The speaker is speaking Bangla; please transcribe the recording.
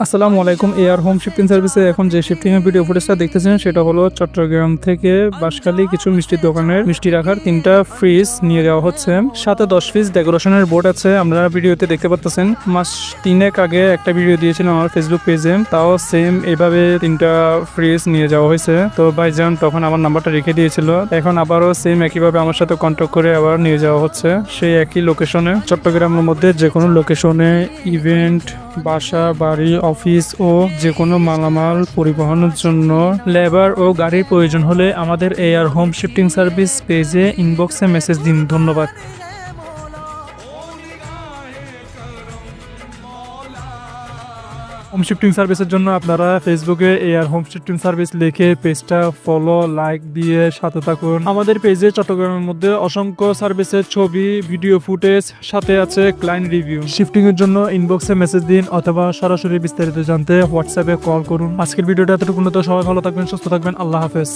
আসসালামু আলাইকুম এয়ার হোম শিফটিং সার্ভিসে এখন যে শিফটিং এর ভিডিও ফুটেজটা দেখতেছেন, সেটা হলো চট্টগ্রাম থেকে বাঁশখালী কিছু মিষ্টির দোকানের মিষ্টি রাখার তিনটা ফ্রিজ নিয়ে যাওয়া হচ্ছে। সাথে দশ পিস ডেকোরেশনের বোর্ড আছে, আপনারা ভিডিওতে দেখতে পাচ্ছেন মাস তিনেক আগে একটা ভিডিও দিয়েছিলাম আমার ফেসবুক পেজে তাও সেম এভাবে তিনটা ফ্রিজ নিয়ে যাওয়া হয়েছে। তো ভাইজান, তখন আমার নাম্বারটা রেখে দিয়েছিল। এখন আবারও সেম একইভাবে আমার সাথে কন্ট্যাক্ট করে আবার নিয়ে যাওয়া হচ্ছে, সেই একই লোকেশনে চট্টগ্রামের মধ্যে যে কোনো লোকেশনে ইভেন্ট বাসা, বাড়ি অফিস ও যে কোনো মালামাল পরিবহনের জন্য লেবার ও গাড়ির প্রয়োজন হলে আমাদের এয়ার হোম শিফটিং সার্ভিস পেজে ইনবক্সে মেসেজ দিন। ধন্যবাদ। হোম শিফটিং সার্ভিসের জন্য আপনারা ফেসবুকে এয়ার হোম শিফটিং সার্ভিস লিখে পেজটা ফলো লাইক দিয়ে সাথে থাকুন। আমাদের পেজে চট্টগ্রামের মধ্যে অসংখ্য সার্ভিসের ছবি ভিডিও ফুটেজ সাথে আছে ক্লায়েন্ট রিভিউ শিফটিং এর জন্য ইনবক্সে মেসেজ দিন অথবা সরাসরি বিস্তারিত জানতে হোয়াটসঅ্যাপে কল করুন। আজকের ভিডিওটা এতটুকু সবাই ভালো থাকবেন, সুস্থ থাকবেন। আল্লাহ হাফেজ।